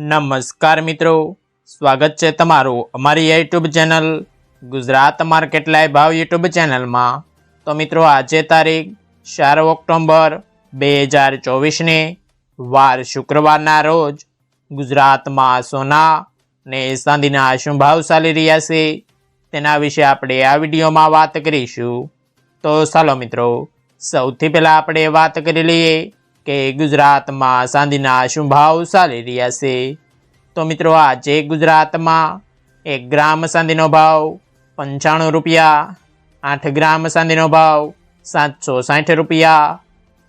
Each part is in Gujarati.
નમસ્કાર મિત્રો. સ્વાગત છે તમારું અમારી YouTube channel Gujarat market live ભાવ યુટ્યુબ ચેનલમાં. તો મિત્રો, આજે તારીખ ચાર ઓક્ટોબર બે હજાર ચોવીસને વાર શુક્રવારના રોજ ગુજરાતમાં સોના ને ચાંદીના શું ભાવ ચાલી રહ્યા છે તેના વિશે આપણે આ વિડીયોમાં વાત કરીશું. તો ચાલો મિત્રો, સૌથી પહેલાં આપણે વાત કરી લઈએ કે ગુજરાતમાં ચાંદીના શું ભાવ ચાલી રહ્યા છે? તો મિત્રો, આજે ગુજરાતમાં એક ગ્રામ ચાંદીનો ભાવ પંચાણું રૂપિયા, આઠ ગ્રામ ચાંદીનો ભાવ સાતસો સાઠ રૂપિયા,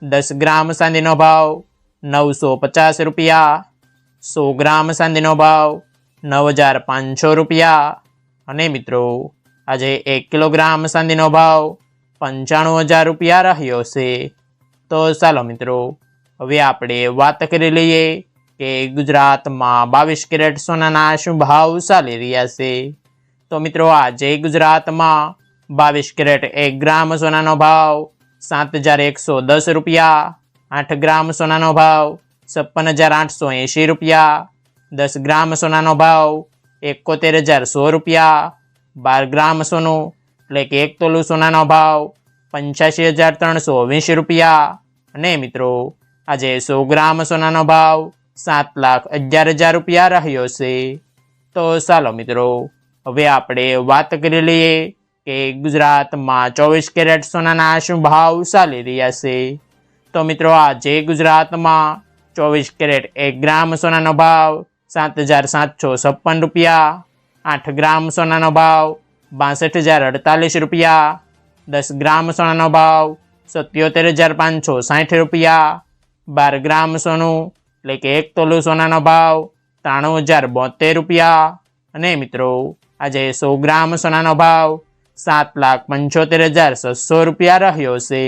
દસ ગ્રામ ચાંદીનો ભાવ નવસો પચાસ રૂપિયા, સો ગ્રામ ચાંદીનો ભાવ નવ હજાર પાંચસો રૂપિયા. અને મિત્રો, આજે એક કિલોગ્રામ ચાંદીનો ભાવ પંચાણું હજાર રૂપિયા રહ્યો છે. તો ચાલો મિત્રો હવે આપણે વાત કરી લઈએ કે ગુજરાતમાં બાવીસ કેરેટ સોનાના શું ભાવ ચાલી રહ્યા છે. તો મિત્રો, આજે ગુજરાતમાં બાવીસ કેરેટ એક ગ્રામ સોનાનો ભાવ, સાત હજાર એકસો દસ રૂપિયા, આઠ ગ્રામ સોનાનો ભાવ, છપ્પન હજાર આઠસો એંશી રૂપિયા, દસ ગ્રામ સોનાનો ભાવ, એકોતેર હજાર સો રૂપિયા, બાર ગ્રામ સોનું, એટલે કે એક તોલું સોનાનો ભાવ, પંચ્યાસી હજાર ત્રણસો વીસ રૂપિયા. અને મિત્રો આજે સો ગ્રામ સોનાનો ભાવ સાત લાખ અગિયાર હજાર રૂપિયા રહ્યો છે. તો ચાલો મિત્રો, હવે આપણે વાત કરી લઈએ કે ગુજરાતમાં ચોવીસ કેરેટ સોનાના શું ભાવ ચાલી રહ્યા છે. તો મિત્રો, આજે ગુજરાતમાં ચોવીસ કેરેટ એક ગ્રામ સોનાનો ભાવ સાત હજાર સાતસો છપ્પન રૂપિયા, આઠ ગ્રામ સોનાનો ભાવ બાસઠ હજાર અડતાલીસ રૂપિયા, દસ ગ્રામ સોનાનો ભાવ સત્યોતેર હજાર પાંચસો સાઠ રૂપિયા બાર ગ્રામ સોનું, એટલે કે એક તોલું સોનાનો ભાવ ત્રાણું હજાર બોતેર રૂપિયા. અને મિત્રો, આજે સો ગ્રામ સોનાનો ભાવ સાત લાખ પંચોતેર હજાર છસો રૂપિયા રહ્યો છે.